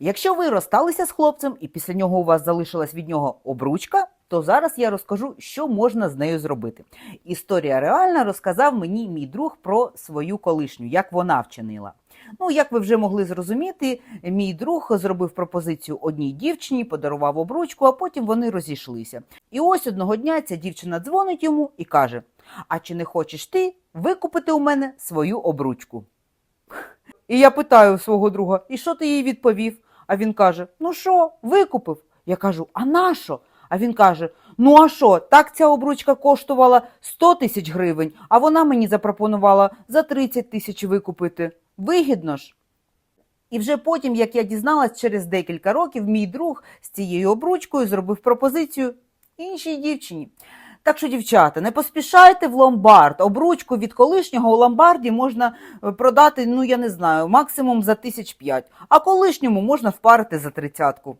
Якщо ви розсталися з хлопцем і після нього у вас залишилась від нього обручка, то зараз я розкажу, що можна з нею зробити. Історія реальна розказав мені мій друг про свою колишню, як вона вчинила. Ну, як ви вже могли зрозуміти, мій друг зробив пропозицію одній дівчині, подарував обручку, а потім вони розійшлися. І ось одного дня ця дівчина дзвонить йому і каже: А чи не хочеш ти викупити у мене свою обручку? І я питаю свого друга, і що ти їй відповів? А він каже: Ну що, викупив? Я кажу, а на що? А він каже: Ну а що, так ця обручка коштувала 100 тисяч гривень, а вона мені запропонувала за 30 тисяч викупити. Вигідно ж. І вже потім, як я дізналась, через декілька років мій друг з цією обручкою зробив пропозицію іншій дівчині. Так що, дівчата, не поспішайте в ломбард. Обручку від колишнього у ломбарді можна е, продати, ну я не знаю, максимум за тисяч п'ять, а колишньому можна впарити за тридцятку.